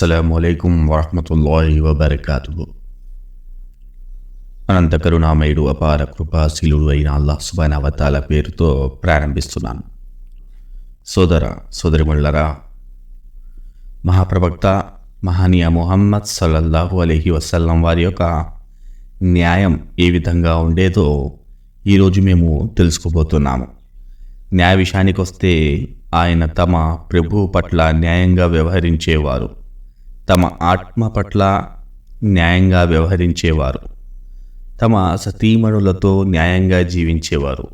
అస్సలం అయికం వరహమతుల్లాహి వబర్కాతు అనంత కరుణామయుడు అపార కృపాశీలుడు అయిన అల్లాహ్ సుబాన్ అవతాల పేరుతో ప్రారంభిస్తున్నాను. సోదర సోదరిమళ్ళరా మహాప్రవక్త మహనీయ మొహమ్మద్ సల్లల్లాహు అలహి వసల్లం వారి యొక్క న్యాయం ఏ విధంగా ఉండేదో ఈరోజు మేము తెలుసుకోబోతున్నాము. న్యాయ విషయానికి వస్తే ఆయన తమ ప్రభువు పట్ల న్యాయంగా వ్యవహరించేవారు. తమ ఆత్మ పట్ల న్యాయంగా వ్యవహరించేవారు. తమ సతీమణులతో న్యాయంగా జీవించేవారు.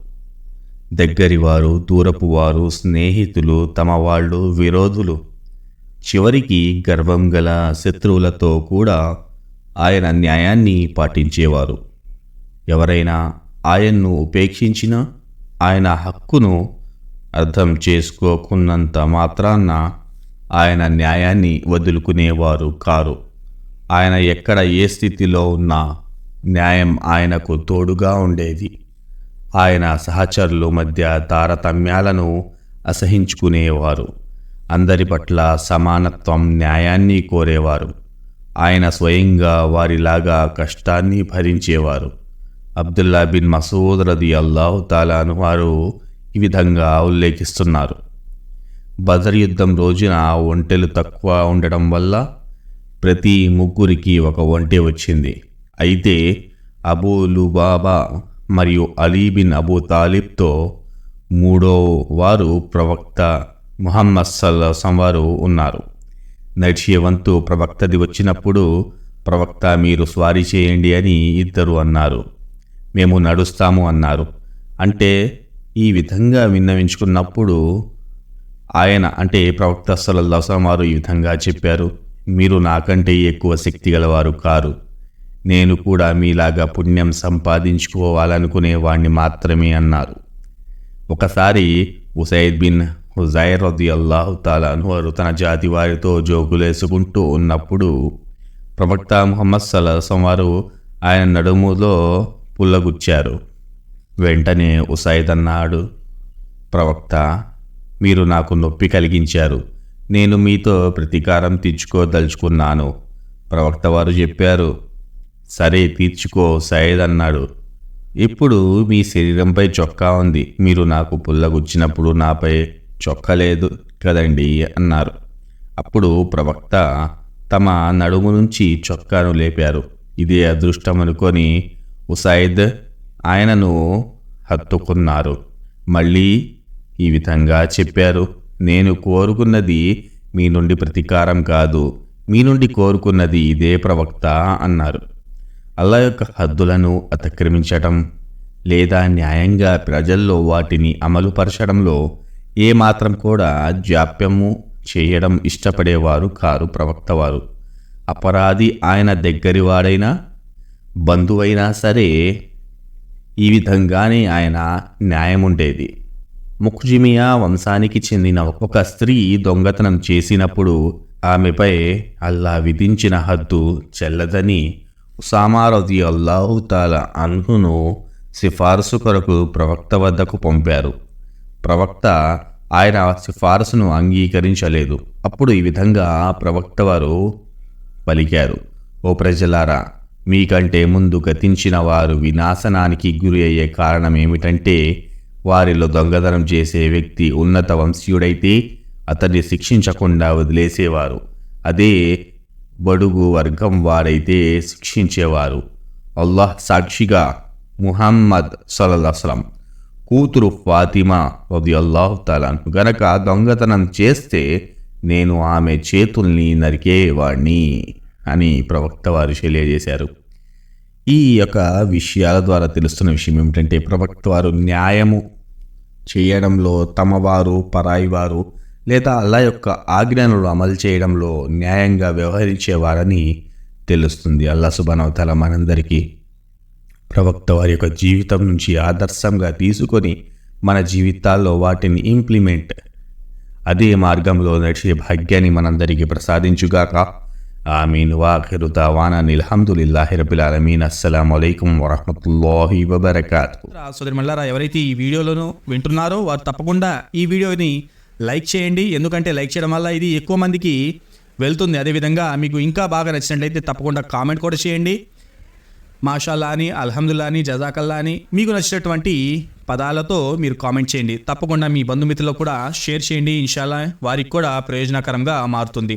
దగ్గరివారు దూరపు వారు స్నేహితులు తమ వాళ్ళు విరోధులు. చివరికి గర్వం గల శత్రువులతో కూడా ఆయన న్యాయాన్ని పాటించేవారు. ఎవరైనా ఆయన్ను ఉపేక్షించినా ఆయన హక్కును అర్థం చేసుకోకున్నంత మాత్రాన్న ఆయన న్యాయాన్ని వదులుకునేవారు కారు. ఆయన ఎక్కడ ఏ స్థితిలో ఉన్నా న్యాయం ఆయనకు తోడుగా ఉండేది. ఆయన సహచరుల మధ్య తారతమ్యాలను అసహించుకునేవారు. అందరి పట్ల సమానత్వం న్యాయాన్ని కోరేవారు. ఆయన స్వయంగా వారిలాగా కష్టాన్ని భరించేవారు. అబ్దుల్లా బిన్ మసూద్ రది అల్లాహు తాలాను వారు ఈ విధంగా ఉల్లేఖిస్తున్నారు. బదర్ యుద్ధం రోజున ఒంటెలు తక్కువ ఉండడం వల్ల ప్రతి ముగ్గురికి ఒక ఒంటె వచ్చింది. అయితే అబూ లుబాబా మరియు అలీ బిన్ అబూ తాలిబ్తో మూడో వారు ప్రవక్త ముహమ్మద్ సల్లాసం వారు ఉన్నారు. నడిచే వంతు ప్రవక్తది వచ్చినప్పుడు ప్రవక్త మీరు స్వారీ చేయండి అని ఇద్దరు అన్నారు. మేము నడుస్తాము అన్నారు. అంటే ఈ విధంగా విన్నవించుకున్నప్పుడు ఆయన అంటే ప్రవక్త సలల్లాసం వారు ఈ విధంగా చెప్పారు మీరు నాకంటే ఎక్కువ శక్తి గలవారు కారు. నేను కూడా మీలాగా పుణ్యం సంపాదించుకోవాలనుకునేవాణ్ణి మాత్రమే అన్నారు. ఒకసారి ఉసైద్ బిన్ హుజైర్ రది అల్లాహు తాలాను వారు తన జాతి వారితో జోకులేసుకుంటూ ఉన్నప్పుడు ప్రవక్త ముహమ్మద్ సల్లాసం వారు ఆయన నడుములో పుల్లగుచ్చారు. వెంటనే ఉసైద్ అన్నాడు ప్రవక్త మీరు నాకు నొప్పి కలిగించారు. నేను మీతో ప్రతీకారం తీర్చుకోదలుచుకున్నాను. ప్రవక్త వారు చెప్పారు సరే తీర్చుకో సయద్ అన్నాడు. ఇప్పుడు మీ శరీరంపై చొక్కా ఉంది. మీరు నాకు పుల్లగుచ్చినప్పుడు నాపై చొక్క లేదు కదండి అన్నారు. అప్పుడు ప్రవక్త తమ నడుము నుంచి చొక్కాను లేపారు. ఇదే అదృష్టం అనుకొని ఉసైద్ ఆయనను హత్తుకున్నారు. మళ్ళీ ఈ విధంగా చెప్పారు. నేను కోరుకున్నది మీ నుండి ప్రతీకారం కాదు. మీ నుండి కోరుకున్నది ఇదే ప్రవక్త అన్నారు. అల్లా యొక్క హద్దులను అతిక్రమించటం లేదా న్యాయంగా ప్రజల్లో వాటిని అమలుపరచడంలో ఏమాత్రం కూడా జాప్యము చేయడం ఇష్టపడేవారు కారు ప్రవక్తవారు. అపరాధి ఆయన దగ్గరివాడైనా బంధువైనా సరే ఈ విధంగానే ఆయన న్యాయం ఉండేది ముఖ్జిమియా వంశానికి చెందిన ఒక స్త్రీ దొంగతనం చేసినప్పుడు ఆమెపై అల్లా విధించిన హద్దు చెల్లదని ఉసామారది అల్లాహుతాల అన్హును సిఫారసు కొరకు ప్రవక్త వద్దకు పంపారు. ప్రవక్త ఆయన సిఫారసును అంగీకరించలేదు. అప్పుడు ఈ విధంగా ప్రవక్త వారు పలికారు ఓ ప్రజలారా మీకంటే ముందు గతించిన వారు వినాశనానికి గురి అయ్యే కారణం ఏమిటంటే వారిలో దొంగతనం చేసే వ్యక్తి ఉన్నత వంశీయుడైతే అతన్ని శిక్షించకుండా వదిలేసేవారు. అదే బడుగు వర్గం వారైతే శిక్షించేవారు. అల్లాహ్ సాక్షిగా ముహమ్మద్ సలహస్లం కూతురు ఫాతిమా రది అల్లాహు తాలాను గనక దొంగతనం చేస్తే నేను ఆమె చేతుల్ని నరికేవాణ్ణి అని ప్రవక్త వారు తెలియజేశారు. ఈ యొక్క విషయాల ద్వారా తెలుస్తున్న విషయం ఏమిటంటే ప్రవక్త వారు న్యాయము చేయడంలో తమవారు పరాయి వారు లేదా అల్లా యొక్క ఆజ్ఞలను అమలు చేయడంలో న్యాయంగా వ్యవహరించేవారని తెలుస్తుంది. అల్లా సుబానవతల మనందరికీ ప్రవక్త వారి యొక్క జీవితం నుంచి ఆదర్శంగా తీసుకొని మన జీవితాల్లో వాటిని ఇంప్లిమెంట్ అదే మార్గంలో నడిచే భాగ్యాన్ని మనందరికీ ప్రసాదించుగాక. ఆమీన్ వాఖిరు దావానా అల్హమ్దులిల్లాహి రబిల్ ఆలమీన్ అస్సలం అయికం వరహమతుల్లాహి వబర్కాతు సోదరి మల్లారా ఎవరైతే ఈ వీడియోలను వింటున్నారో వారు తప్పకుండా ఈ వీడియోని లైక్ చేయండి. ఎందుకంటే లైక్ చేయడం వల్ల ఇది ఎక్కువ మందికి వెళ్తుంది. అదేవిధంగా మీకు ఇంకా బాగా నచ్చినట్లయితే తప్పకుండా కామెంట్ కూడా చేయండి. మాషాల్లా అని అల్హమ్దుల్లా అని జజాకల్లా అని మీకు నచ్చినటువంటి పదాలతో మీరు కామెంట్ చేయండి. తప్పకుండా మీ బంధుమిత్రులకు కూడా షేర్ చేయండి. ఇన్షాల్లా వారికి కూడా ప్రయోజనకరంగా మారుతుంది.